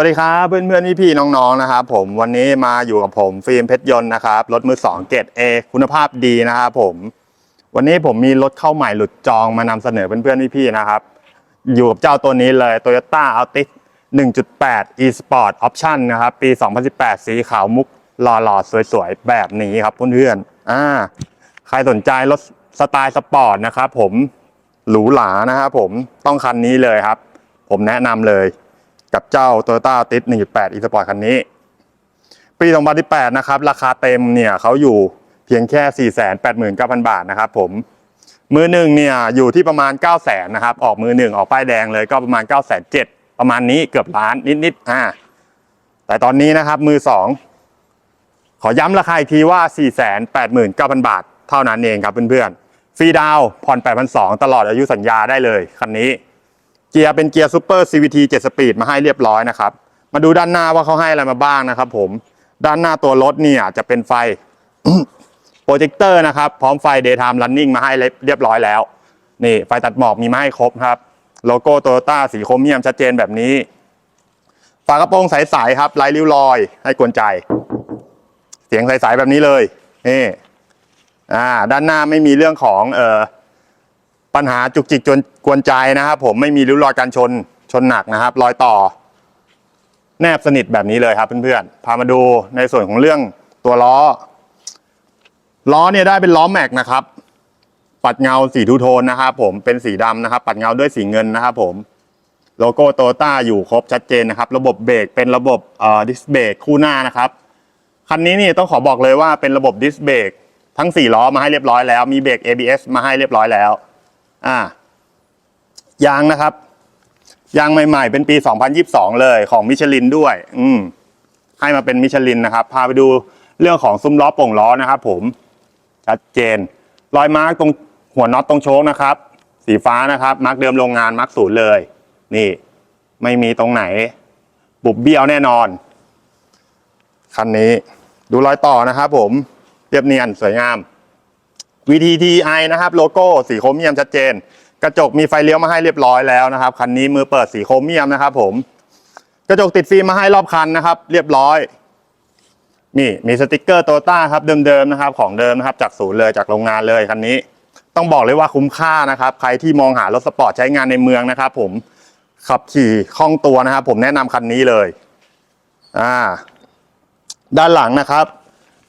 วัสดีครับเพื่อนเพื่อนพี่พี่ๆน้องๆนะครับผมวันนี้มาอยู่กับผมฟิล์มเพชรยนต์นะครับรถมือสองเกรดเอคุณภาพดีนะครับผม วันนี้ผมมีรถเข้าใหม่หลุดจองมานำเสนอเพื่อนเพื่อนพี่พี่ๆนะครับ อยู่กับเจ้าตัวนี้เลย Toyota Altis 1.8 e-sport option นะครับปี 2018 สีขาวมุกหล่อๆสวยๆ แบบนี้ครับเพื่อนๆอ่าใครสนใจรถสไตล์สปอร์ตนะครับผมหรูหรานะครับผมต้องคันนี้เลยครับ ผมแนะนำเลย กับเจ้า Toyota Altis 1.8 e-sport คันนี้ ปี 2018 นะครับ ราคาเต็มเนี่ยเขาอยู่เพียงแค่ 489,000 บาทนะครับผม มือหนึ่งเนี่ยอยู่ที่ประมาณ 9 0 0 0 0นะครับ ออกมือหนึ่งออกป้ายแดงเลยก็ประมาณ9 7 0 0ประมาณนี้เกือบล้านนิดๆอ่าแต่ตอนนี้นะครับมือสองขอย้ำราคาอีกทีว่า 489,000 บาท เท่านั้นเองครับเพื่อนๆ ฟรีดาวผ่อน 8,200 ตลอดอายุสัญญาได้เลยคันนี้ เกียร์เป็นเกียร์ซูเปอร์ CVT 7 สปีดมาให้เรียบร้อยนะครับ มาดูด้านหน้าว่าเขาให้อะไรมาบ้างนะครับผม ด้านหน้าตัวรถเนี่ยจะเป็นไฟโปรเจคเตอร์นะครับ พร้อมไฟ Daytime Running มาให้เรียบร้อยแล้ว นี่ไฟตัดหมอกมีมาให้ครบครับ โลโก้โตโยต้าสีโครเมียมชัดเจนแบบนี้ ฝากระโปรงใสๆครับไร้ริ้วรอย ให้กวนใจ เสียงใสๆแบบนี้เลยนี่อ่าด้านหน้าไม่มีเรื่องของเอ่อ ปัญหาจุกจิกจนกวนใจนะครับผมไม่มีริ้วรอยการชนชนหนักนะครับ รอยต่อ แนบสนิทแบบนี้เลยครับเพื่อนๆพามาดูในส่วนของเรื่องตัวล้อ ล้อเนี่ยได้เป็นล้อแม็กนะครับ ปัดเงาสีทูโทนนะครับผมเป็นสีดำนะครับ ปัดเงาด้วยสีเงินนะครับผมโลโก้โตต้าอยู่ครบชัดเจนนะครับ ระบบเบรกเป็นระบบเอ่อดิสเบรกคู่หน้านะครับคันนี้นี่ต้องขอบอกเลยว่าเป็นระบบดิสเบรกทั้ง 4 ล้อมาให้เรียบร้อยแล้ว มีเบรก ABS มาให้เรียบร้อยแล้ว อ่ายางนะครับ ยางใหม่ๆ เป็นปี 2022 เลยของมิชลินด้วย อืมให้มาเป็นมิชลินนะครับ พาไปดูเรื่องของซุ้มล้อโป่งล้อนะครับ ผม ชัดเจน รอยมาร์กตรงหัวน็อตตรงโช๊คนะครับ สีฟ้านะครับ มาร์กเดิมโรงงานมาร์กศูนย์เลย นี่ ไม่มีตรงไหน บุบเบี้ยวแน่นอน คันนี้ ดูรอยต่อนะครับผม เรียบเนียนสวยงาม VTTI นะครับโลโก้สีโครเมียมชัดเจน กระจกมีไฟเลี้ยวมาให้เรียบร้อยแล้วนะครับคันนี้มือเปิดสีโครเมียมนะครับผมกระจกติดฟิล์มมาให้รอบคันนะครับ เรียบร้อยนี่มีสติกเกอร์โตต้าครับเดิมๆนะครับ ของเดิมนะครับ จากศูนย์เลยจากโรงงานเลยคันนี้ ต้องบอกเลยว่าคุ้มค่านะครับ ใครที่มองหารถสปอร์ตใช้งานในเมืองนะครับ ผมขับขี่คล่องตัวนะครับ ผมแนะนำคันนี้เลย อ่า ด้านหลังนะครับ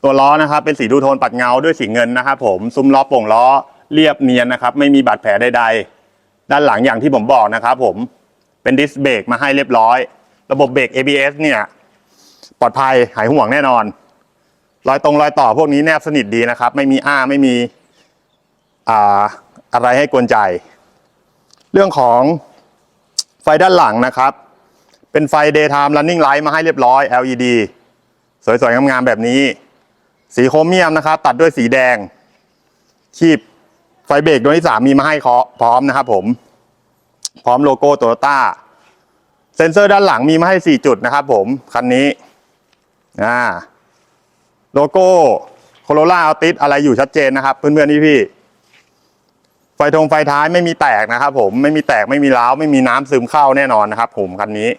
ตัวล้อนะครับเป็นสีดูโทนปัดเงาด้วยสีเงินนะครับผมซุ้มล้อโป่งล้อเรียบเนียนนะครับ ไม่มีบาดแผลใดๆ ด้านหลังอย่างที่ผมบอกนะครับผมเป็นดิสเบรกมาให้เรียบร้อย ระบบเบรก ABS เนี่ยปลอดภัยหายห่วงแน่นอน รอยตรงรอยต่อพวกนี้แนบสนิทดีนะครับ ไม่มีอ้าไม่มีอ่าอะไรให้กวนใจ เรื่องของไฟด้านหลังนะครับ เป็นไฟ daytime running light มาให้เรียบร้อย LED สวยๆงามๆแบบนี้ สีโครเมียมนะครับ ตัดด้วยสีแดง คีบไฟเบรกดวงที่สามมีมาให้เคาะพร้อมนะครับผม พร้อมโลโก้โตโยต้าเซ็นเซอร์ด้านหลังมีมาให้ 4 จุดนะครับผม คันนี้อ่าโลโก้โคโรล่าอัลติสอะไรอยู่ชัดเจนนะครับ เพื่อนๆพี่ๆไฟทงไฟท้ายไม่มีแตกนะครับผมไม่มีแตกไม่มีร้าวไม่มีน้ำซึมเข้าแน่นอนนะครับผมคันนี้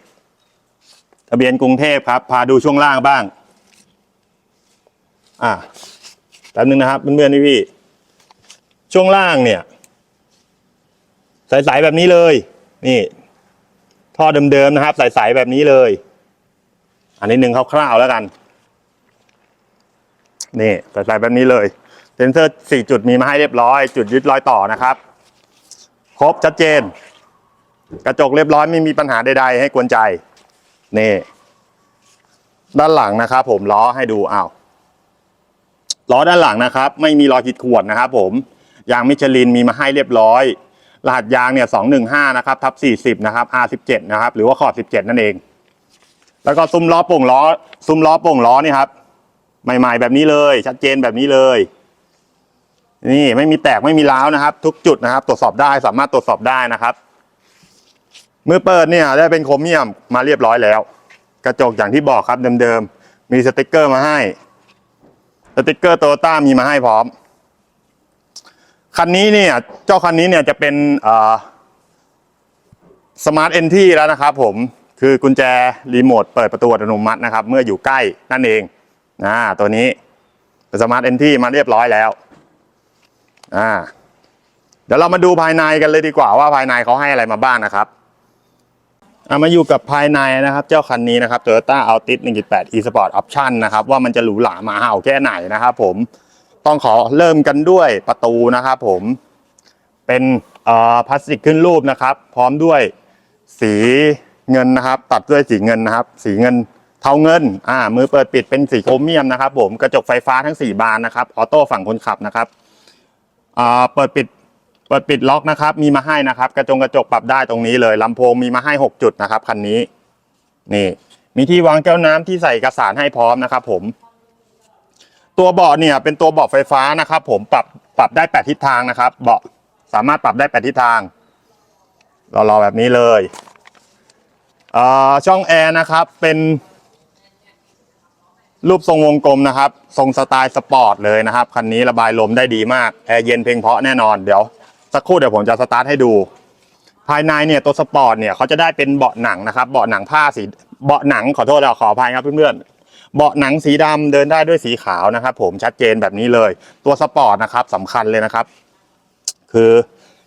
ทะเบียนกรุงเทพครับ พาดูช่วงล่างบ้าง อ่าแป๊บนึงนะครับเพื่อนๆพี่พี่ ช่วงล่างเนี่ยใสๆแบบนี้เลย นี่ ท่อเดิมๆนะครับ ใสๆแบบนี้เลย อันนี้หนึ่งคร่าวๆแล้วกัน นี่ใสๆแบบนี้เลยเซนเซอร์สี่จุดมีมาให้เรียบร้อย จุดยึดรอยต่อนะครับ ครบชัดเจน กระจกเรียบร้อยไม่มีปัญหาใดๆ ให้กวนใจ นี่ ด้านหลังนะครับผมล้อให้ดูอ้าว ล้อด้านหลังนะครับ ไม่มีรอยขีดข่วนนะครับผมยางมิชลินมีมาให้เรียบร้อยรหัสยางเนี่ย215นะครับทับ40นะครับ R17 นะครับหรือว่าขอบ17นั่นเอง แล้วก็ซุ้มล้อโป่งล้อ ซุ้มล้อโป่งล้อนี่ครับใหม่ ๆ แบบนี้เลย ชัดเจนแบบนี้เลย นี่ไม่มีแตกไม่มีร้าวนะครับ ทุกจุดนะครับ ตรวจสอบได้สามารถตรวจสอบได้นะครับมือเปิดเนี่ยได้เป็นโครเมียมมาเรียบร้อยแล้ว กระจกอย่างที่บอกครับเดิมๆมีสติกเกอร์มาให้ สติกเกอร์โตโยต้ามีมาให้พร้อม คันนี้เนี่ย เจ้าคันนี้เนี่ยจะเป็นสมาร์ทเอนที่แล้วนะครับผมคือกุญแจรีโมทเปิดประตูอัตโนมัตินะครับ เมื่ออยู่ใกล้นั่นเองอ่าตัวนี้เป็นสมาร์ทเอนที่มาเรียบร้อยแล้วอ่าเดี๋ยวเรามาดูภายในกันเลยดีกว่าว่าภายในเขาให้อะไรมาบ้างนะครับ อามาอยู่กับภายในนะครับ เจ้าคันนี้นะครับ Toyota Altis 1.8 e-sport option นะครับ ว่ามันจะหรูหรามาเห่าแค่ไหนนะครับผมต้องขอเริ่มกันด้วยประตูนะครับผมเป็นพลาสติกขึ้นรูปนะครับ พร้อมด้วยสีเงินนะครับ ตัดด้วยสีเงินนะครับ สีเงินเทาเงินอ่ามือเปิดปิดเป็นสีโครเมียมนะครับ ผมกระจกไฟฟ้าทั้ง 4 บานนะครับออโต้ฝั่งคนขับนะครับเปิดปิด เปิดปิดล็อกนะครับ มีมาให้นะครับ กระจงกระจกปรับได้ตรงนี้เลยลำโพงมีมาให้ 6 จุดนะครับคันนี้ นี่ มีที่วางแก้วน้ำที่ใส่เอกสารให้พร้อมนะครับ ผม ตัวเบาะเนี่ย เป็นตัวเบาะไฟฟ้านะครับ ผมปรับปรับได้แปดทิศทางนะครับ เบาะสามารถปรับได้แปดทิศทางรอๆแบบนี้เลยเอ่อช่องแอร์นะครับเป็นรูปทรงวงกลมนะครับ ทรงสไตล์สปอร์ตเลยนะครับ คันนี้ระบายลมได้ดีมาก แอร์เย็นเพียงเพาะแน่นอน เดี๋ยว สักครู่เดี๋ยวผมจะสตาร์ทให้ดู ภายในเนี่ยตัวสปอร์ตเนี่ยเขาจะได้เป็นเบาะหนังนะครับ เบาะหนังผ้าสีเบาะหนังขอโทษเราขออภัยครับเพื่อนๆเบาะหนังสีดำเดินได้ด้วยสีขาวนะครับ ผมชัดเจนแบบนี้เลย ตัวสปอร์ตนะครับสำคัญเลยนะครับ คือ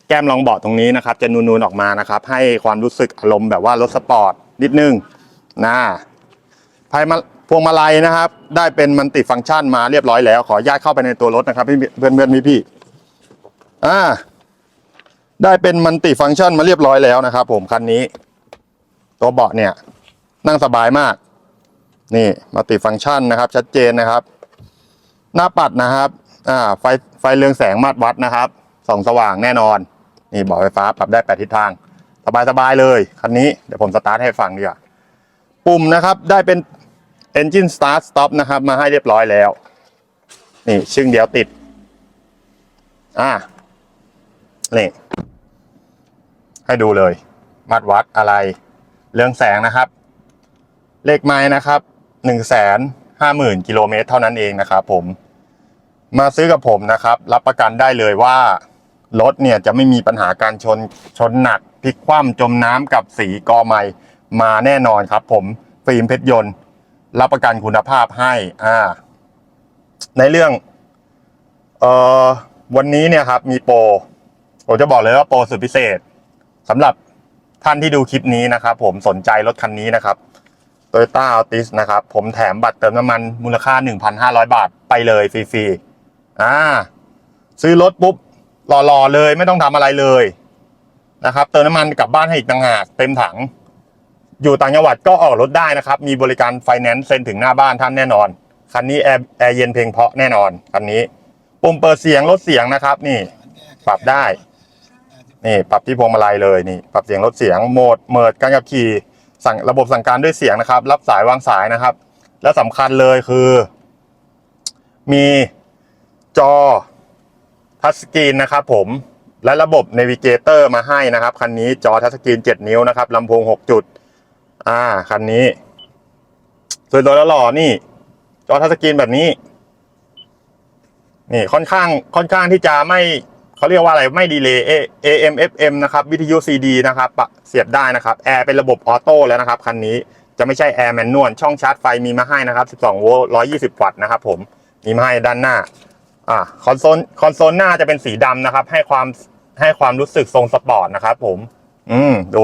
แก้มรองเบาะตรงนี้นะครับ จะนูนๆออกมานะครับ ให้ความรู้สึกอารมณ์แบบว่ารถสปอร์ตนิดนึงนะภายมาพวงมาลัยนะครับ ได้เป็นมันติฟังก์ชันมาเรียบร้อยแล้ว ขอญาตเข้าไปในตัวรถนะครับเพื่อนเพื่อนพี่พี่อ่า ได้เป็นมันติฟังก์ชันมาเรียบร้อยแล้วนะครับผมคันนี้ ตัวเบาะเนี่ย นั่งสบายมาก นี่มัลติฟังก์ชันนะครับ ชัดเจนนะครับ หน้าปัดนะครับ อ่า ไฟไฟเรืองแสงมาตรวัดนะครับส่องสว่างแน่นอน นี่เบาะไฟฟ้าปรับได้แปดทิศทาง สบายสบายเลยคันนี้เดี๋ยวผมสตาร์ทให้ฟังดีกว่าปุ่มนะครับได้เป็น Engine Start Stop นะครับ มาให้เรียบร้อยแล้ว นี่ชึ่งเดียวติด อ่านี่ ให้ดูเลยมัดวัดอะไร เรื่องแสงนะครับ เลขไม้นะครับหนึ่งแสนห้าหมื่นกิโลเมตรเท่านั้นเองนะครับผม มาซื้อกับผมนะครับ รับประกันได้เลยว่ารถเนี่ยจะไม่มีปัญหาการชนชนหนักพลิกคว่ำจมน้ำกับสีกอไม้มาแน่นอนครับ ผมฟิล์มเพชรยนต์ รับประกันคุณภาพให้อ่าในเรื่องเอ่อวันนี้เนี่ยครับมีโปรผมจะบอกเลยว่าโปรสุดพิเศษ สำหรับท่านที่ดูคลิปนี้นะครับผมสนใจรถคันนี้นะครับ Toyota Altis นะครับ ผมแถมบัตรเติมน้ำมันมูลค่า 1,500 บาทไปเลยฟรีๆอ่าซื้อรถปุ๊บรอๆเลยไม่ต้องทำอะไรเลยนะครับ เติมน้ำมันกลับบ้านให้อีกต่างหากเต็มถัง อยู่ต่างจังหวัดก็ออกรถได้นะครับ มีบริการไฟแนนซ์เซ็นถึงหน้าบ้านท่านแน่นอนคันนี้แอร์แอร์เย็นเพลงเพาะแน่นอนคันนี้ ปุ่มเปิดเสียงลดเสียงนะครับ นี่ปรับได้ นี่ปรับที่พวงมาลัยเลยนี่ปรับเสียงลดเสียงโหมดเมิดการขับขี่สั่งระบบสั่งการด้วยเสียงนะครับ รับสายวางสายนะครับ และสำคัญเลยคือ มีจอทัชสกรีนนะครับผมและระบบเนวิเกเตอร์มาให้นะครับคันนี้จอทัชสกรีน 7 นิ้วนะครับลำโพง 6 จุด อ่าคันนี้สวยๆแล้วหล่อนี่ จอทัชสกรีนแบบนี้ นี่ค่อนข้างค่อนข้างที่จะไม่ เขาเรียกว่าอะไรไม่ดีเลย์ AM FM นะครับวิทยุ CD นะครับเสียบได้นะครับแอร์เป็นระบบออโต้แล้วนะครับคันนี้จะไม่ใช่แอร์แมนนวลช่องชาร์จไฟมีมาให้นะครับ 12 โวลต์ 120 วัตต์นะครับผมมีมาให้ด้านหน้าอ่าคอนโซลคอนโซลหน้าจะเป็นสีดำนะครับ ให้ความให้ความรู้สึกทรงสปอร์ตนะครับผม อืมดู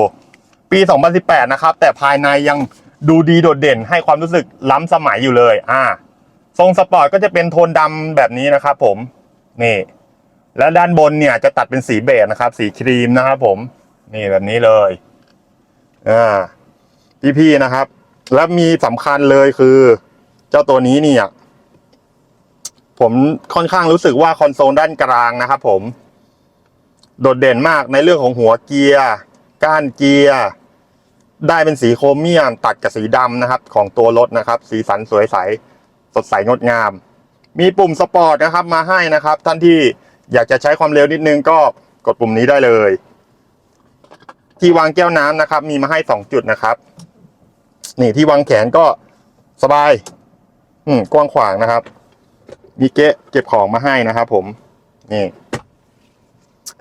ปี 2018 นะครับ แต่ภายในยังดูดีโดดเด่นให้ความรู้สึกล้ำสมัยอยู่เลย อ่า ทรงสปอร์ตก็จะเป็นโทนดำแบบนี้นะครับผม นี่ และด้านบนเนี่ยจะตัดเป็นสีเบจนะครับ สีครีมนะครับผมนี่แบบนี้เลยอ่าพี่ๆนะครับ แล้วมีสำคัญเลยคือ เจ้าตัวนี้เนี่ยผมค่อนข้างรู้สึกว่าคอนโซลด้านกลางนะครับผม โดดเด่นมากในเรื่องของหัวเกียร์ก้านเกียร์ได้เป็นสีโครเมียมตัดกับสีดำนะครับ ของตัวรถนะครับ สีสันสวยใส สดใสงดงาม มีปุ่มสปอร์ตนะครับ มาให้นะครับ ท่านที่ อยากจะใช้ความเร็วนิดนึงก็กดปุ่มนี้ได้เลย ที่วางแก้วน้ำนะครับ มีมาให้สองจุดนะครับ นี่ที่วางแขนก็สบาย อืมกว้างขวางนะครับ มีเกะเก็บของมาให้นะครับ ผม นี่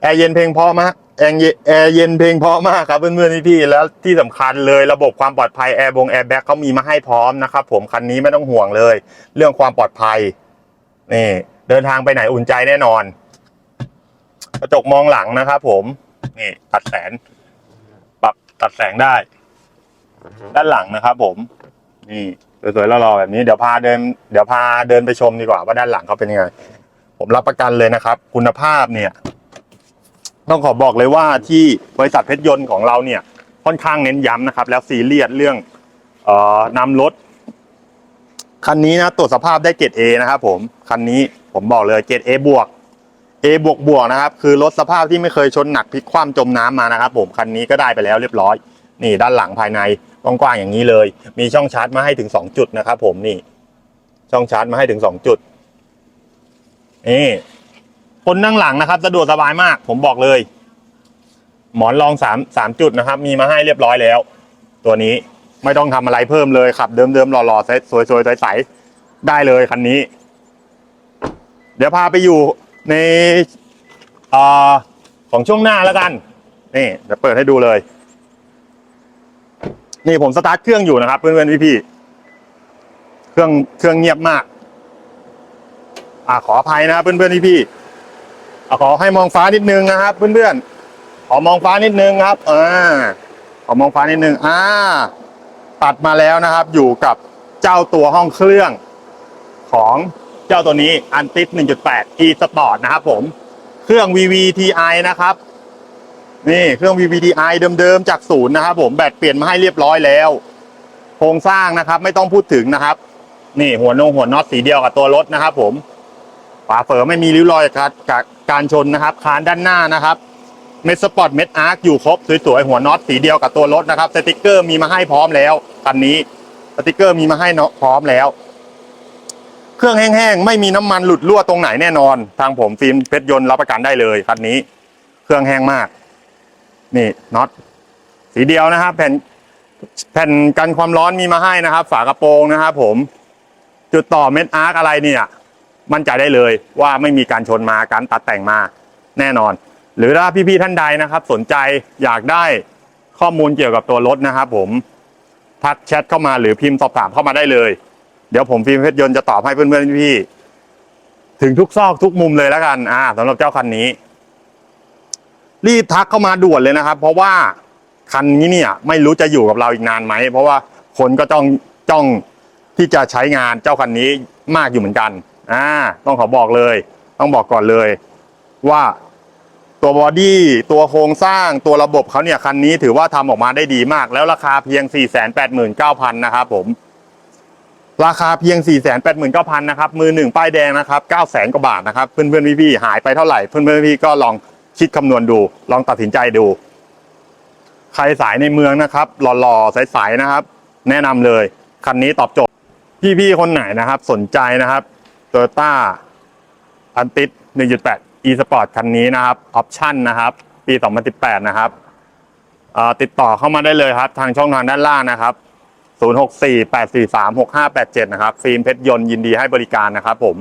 แอร์เย็นเพลงเพราะมากแอร์เย็นแอร์เย็นเพลงเพราะมากครับเพื่อนๆพี่ๆแล้วที่สำคัญเลยระบบความปลอดภัยแอร์บงแอร์แบ็กเขามีมาให้พร้อมนะครับ ผมคันนี้ไม่ต้องห่วงเลย เรื่องความปลอดภัยนี่เดินทางไปไหนอุ่นใจแน่นอน กระจกมองหลังนะครับผม นี่ตัดแสงปรับตัดแสงได้ ด้านหลังนะครับผม นี่สวยๆรอๆแบบนี้เดี๋ยวพาเดินเดี๋ยวพาเดินไปชมดีกว่าว่าด้านหลังเขาเป็นยังไง ผมรับประกันเลยนะครับ คุณภาพเนี่ย ต้องขอบอกเลยว่าที่บริษัทเพชรยนต์ของเราเนี่ย ค่อนข้างเน้นย้ำนะครับ แล้วซีเรียสเรื่องเอ่อนำรถคันนี้นะตรวจสภาพได้เกรด A นะครับผม คันนี้ผมบอกเลยเกรด A บวก A บวกบวกนะครับ คือรถสภาพที่ไม่เคยชนหนักพลิกคว่ำจมน้ำมานะครับ ผมคันนี้ก็ได้ไปแล้วเรียบร้อย นี่ด้านหลังภายในกว้างๆอย่างนี้เลย มีช่องชาร์จมาให้ถึงสองจุดนะครับ ผมนี่ ช่องชาร์จมาให้ถึงสองจุดนี่คนนั่งหลังนะครับสะดวกสบายมาก ผมบอกเลย หมอนรองสามสามจุดนะครับ มีมาให้เรียบร้อยแล้ว ตัวนี้ไม่ต้องทำอะไรเพิ่มเลยขับเดิมๆหล่อๆสวยๆใสๆได้เลยคันนี้ เดี๋ยวพาไปอยู่ ในอของช่วงหน้าแล้วกัน นี่เดี๋ยวเปิดให้ดูเลย นี่ผมสตาร์ทเครื่องอยู่นะครับเพื่อนๆพี่ๆเครื่องเครื่องเงียบมาก อ่าขออภัยนะเพื่อนๆพี่ๆอ่ขอให้มองฟ้านิดนึงนะครับ เพื่อนๆขอมองฟ้านิดนึงครับอ่าขอมองฟ้านิดนึงอ่า ตัดมาแล้วนะครับ อยู่กับเจ้าตัวห้องเครื่องของ เจ้าตัวนี้อันติส1.8 e Sport นะครับผม เครื่อง VVTi นะครับ นี่เครื่อง VVTi เดิมๆจากศูนย์นะครับผมแบตเปลี่ยนมาให้เรียบร้อยแล้ว โครงสร้างนะครับ ไม่ต้องพูดถึงนะครับ นี่หัวนงหัวน็อตสีเดียวกับตัวรถนะครับ ผมฝาเฝอไม่มีริ้วรอยการการการชนนะครับ คานด้านหน้านะครับเม็ดสปอร์ตเม็ดอาร์คอยู่ครบสวยๆหัวน็อตสีเดียวกับตัวรถนะครับ สติกเกอร์มีมาให้พร้อมแล้วคันนี้สติกเกอร์มีมาให้พร้อมแล้ว เครื่องแห้งๆ ไม่มีน้ำมันหลุดรั่วตรงไหนแน่นอน ทางผมฟิล์มเพชรยนต์รับประกันได้เลยคันนี้ เครื่องแห้งมาก นี่น็อตสีเดียวนะครับ แผ่นแผ่นกันความร้อนมีมาให้นะครับ ฝากระโปรงนะครับผม จุดต่อเม็ดอาร์คอะไรเนี่ย มั่นใจได้เลยว่าไม่มีการชนมาการตัดแต่งมาแน่นอน หรือถ้าพี่ๆท่านใดนะครับ สนใจอยากได้ข้อมูลเกี่ยวกับตัวรถนะครับผมทักแชทเข้ามาหรือพิมพ์สอบถามเข้ามาได้เลย เดี๋ยวผมฟิล์มเพชรยนต์จะตอบให้เพื่อนๆพี่ๆถึงทุกซอกทุกมุมเลยแล้วกันอ่าสำหรับเจ้าคันนี้ รีบทักเข้ามาด่วนเลยนะครับ เพราะว่าคันนี้เนี่ย ไม่รู้จะอยู่กับเราอีกนานไหม เพราะว่าคนก็จ้องจ้องที่จะใช้งานเจ้าคันนี้มากอยู่เหมือนกันอ่าต้องขอบอกเลย ต้องบอกก่อนเลย ว่าตัวบอดี้ตัวโครงสร้างตัวระบบเขาเนี่ยคันนี้ถือว่าทำออกมาได้ดีมาก แล้วราคาเพียง 489,000 นะครับผม ราคาเพียง 489,000นะครับมือหนึ่งป้ายแดงนะครับ900,000กว่าบาทนะครับเพื่อนๆพี่ๆหายไปเท่าไหร่เพื่อนๆพี่ๆก็ลองคิดคำนวณดู ลองตัดสินใจดู ใครสายในเมืองนะครับหล่อๆใสๆนะครับ แนะนำเลยคันนี้ตอบโจทย์พี่ๆคนไหนนะครับ สนใจนะครับ Toyota อันติส1.8 e sport คันนี้นะครับออปชั่นนะครับ ปี 2018 นะครับอ่อติดต่อเข้ามาได้เลยครับ ทางช่องทางด้านล่างนะครับ 0648436587 นะครับ ฟิล์มเพชรยนต์ยินดีให้บริการนะครับผม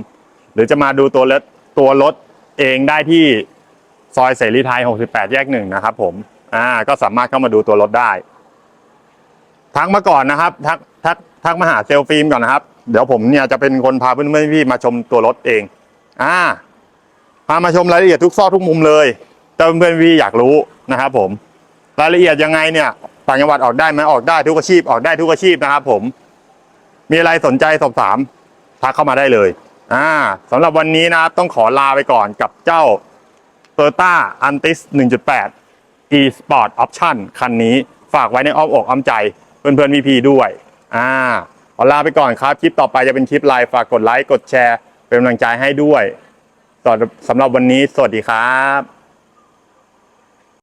หรือจะมาดูตัวรถตัวรถเองได้ที่ซอยเสรีไทย 68 แยกหนึ่งนะครับผม อ่า ก็สามารถเข้ามาดูตัวรถได้ ทักมาก่อนนะครับ ทัก ทัก ทักมาหาเซลฟิล์มก่อนนะครับ เดี๋ยวผมเนี่ยจะเป็นคนพาเพื่อนๆพี่มาชมตัวรถเอง อ่า พามาชมรายละเอียดทุกซอกทุกมุมเลยแต่เพื่อนๆพี่อยากรู้นะครับผม รายละเอียดยังไงเนี่ย ต่างจังหวัดออกได้ไหมออกได้ทุกอาชีพออกได้ทุกอาชีพนะครับผม มีอะไรสนใจสอบถามทักเข้ามาได้เลย อ่าสำหรับวันนี้นะครับต้องขอลาไปก่อนกับเจ้า Toyota Antis 1.8 e Sport Option คันนี้ฝากไว้ในอ้อมอกอ้อมใจ เพื่อนๆพี่ๆด้วย อ่าขอลาไปก่อนครับ คลิปต่อไปจะเป็นคลิปไลฟ์ฝากกดไลค์กดแชร์ เป็นกำลังใจให้ด้วยสำหรับวันนี้สวัสดีครับ